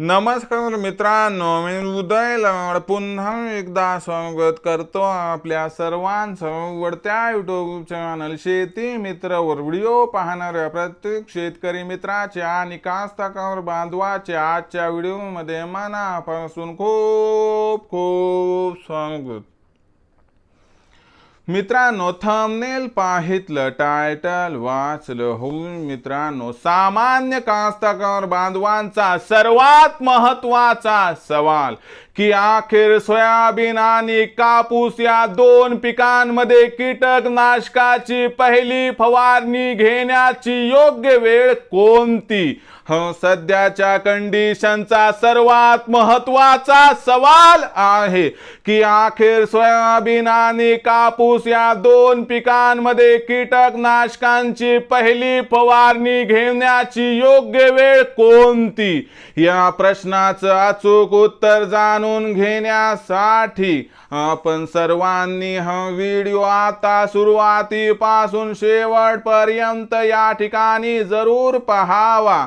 नमस्कार मित्रांनो मी उदय लवड. पुन्हा एकदा स्वागत करतो आपल्या सर्वांचं वडत्या युट्यूब चॅनल शेती मित्रवर. व्हिडिओ पाहणाऱ्या प्रत्येक शेतकरी मित्राच्या आणि कास्तकार बांधवाच्या आजच्या व्हिडिओमध्ये मनापासून खूप खूप स्वागत. मित्रांनो थंबनेल पाहितलं टायटल वाचलं होऊन मित्रांनो सामान्य कास्तकार बांधवांचा सर्वात महत्त्वाचा सवाल की अखेर सोयाबीन आणि कापूस या दोन पिकांमध्ये कीटकनाशकाची पहिली फवारणी घेण्याची योग्य वेळ कोणती? ह सध्याच्या कंडिशनचा सर्वात महत्त्वाचा सवाल आहे की अखेर सोयाबीन आणि कापूस या दोन पिकांमध्ये कीटकनाशकांची पहिली फवारणी घेण्याची योग्य वेळ कोणती? या प्रश्नाचं अचूक उत्तर जाणून घेण्यासाठी आपण सर्वांनी हा व्हिडिओ आता सुरुवातीपासून शेवटपर्यंत या ठिकाणी जरूर पहावा.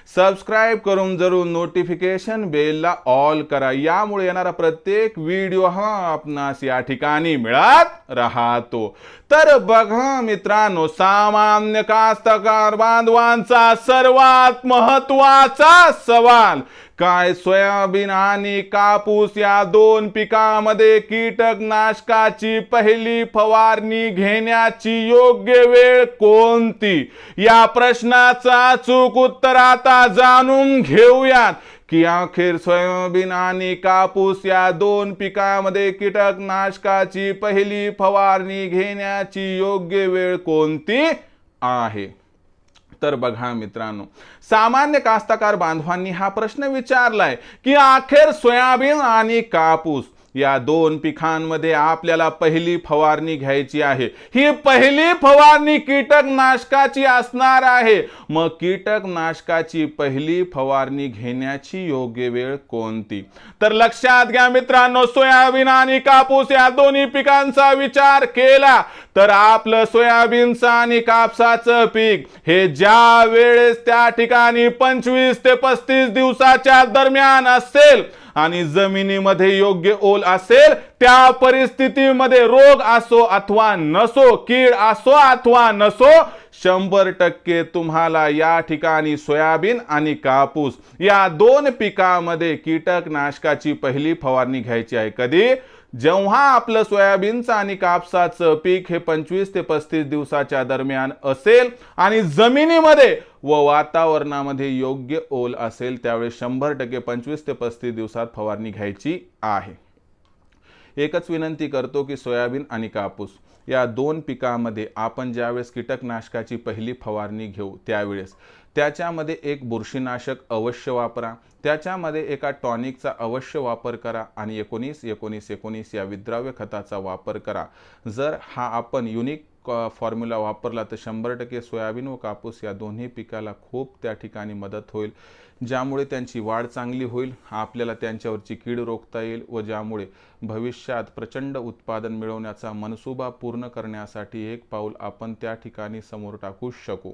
सबस्क्राईब करून जरूर नोटिफिकेशन बेलला ऑल करा. यामुळे येणारा प्रत्येक व्हिडिओ हा आपणास या ठिकाणी मिळत राहतो. तर बघा मित्रांनो सामान्य कास्तकार बांधवांचा सर्वात महत्त्वाचा सवाल काय सोयाबीन आणि कापूस या दोन पिकामध्ये कीटकनाशकाची पहिली फवारणी घेण्याची योग्य वेळ कोणती? या प्रश्नाचा चूक उत्तर आता जाणून घेऊयात की अखेर सोयाबीन आणि कापूस या दोन पिकामध्ये कीटकनाशकाची पहिली फवारणी घेण्याची योग्य वेळ कोणती आहे? तर बघा मित्रांनो सामान्य कास्तकार बांधवांनी हा प्रश्न विचारलाय की अखेर सोयाबीन आणि कापूस या दोन पिकांमध्ये आपल्याला पहिली फवारणी घ्यायची आहे. ही पहिली फवारणी कीटकनाशकाची असणार आहे. मग कीटकनाशकाची पहिली फवारणी घेण्याची योग्य वेळ कोणती? तर लक्षात घ्या मित्रांनो सोयाबीन आणि कापूस या दोन्ही पिकांचा विचार केला तर आपलं सोयाबीनचं आणि कापसाचं पीक हे ज्या वेळेस त्या ठिकाणी पंचवीस ते पस्तीस दिवसाच्या दरम्यान असेल आणि जमिनीमध्ये योग्य ओल असेल त्या परिस्थितीमध्ये रोग असो अथवा नसो कीड असो अथवा नसो शंभर टक्के तुम्हाला या ठिकाणी सोयाबीन आणि कापूस या दोन पिकामध्ये कीटकनाशकाची पहिली फवारणी घ्यायची आहे. कधी? जेव्हा आपलं सोयाबीनचं आणि कापसाचं पीक हे पंचवीस ते पस्तीस दिवसाच्या दरम्यान असेल आणि जमिनीमध्ये व वातावरणामध्ये योग्य ओल असेल त्यावेळेस शंभर टक्के पंचवीस ते पस्तीस दिवसात फवारणी घ्यायची आहे. एकच विनंती करतो की सोयाबीन आणि कापूस या दोन पिकामध्ये आपण ज्यावेळेस कीटकनाशकाची पहिली फवारणी घेऊ त्यावेळेस त्याच्यामध्ये एक बुरशीनाशक अवश्य वापरा त्याच्यामध्ये एका टॉनिकचा अवश्य वापर करा आणि एकोणीस एकोणीस एकोणीस या विद्राव्य खताचा वापर करा. जर हा आपण युनिक फॉर्म्युला वापरला तर शंभर टक्के सोयाबीन व कापूस या दोन्ही पिकाला खूप त्या ठिकाणी मदत होईल. ज्यामुळे त्यांची वाढ चांगली होईल आपल्याला त्यांच्यावरची कीड रोखता येईल व ज्यामुळे भविष्यात प्रचंड उत्पादन मिळवण्याचा मनसुबा पूर्ण करण्यासाठी एक पाऊल आपण त्या ठिकाणी समोर टाकू शकू.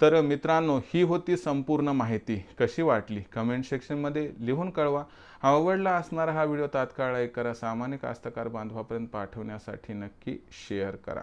तर मित्रांनो ही होती संपूर्ण माहिती. कशी वाटली? कमेंट सेक्शनमध्ये लिहून कळवा. आवडला असणारा हा व्हिडिओ तात्काळ लाईक करा. सामान्य कास्तकार बांधवापर्यंत पाठवण्यासाठी नक्की शेअर करा.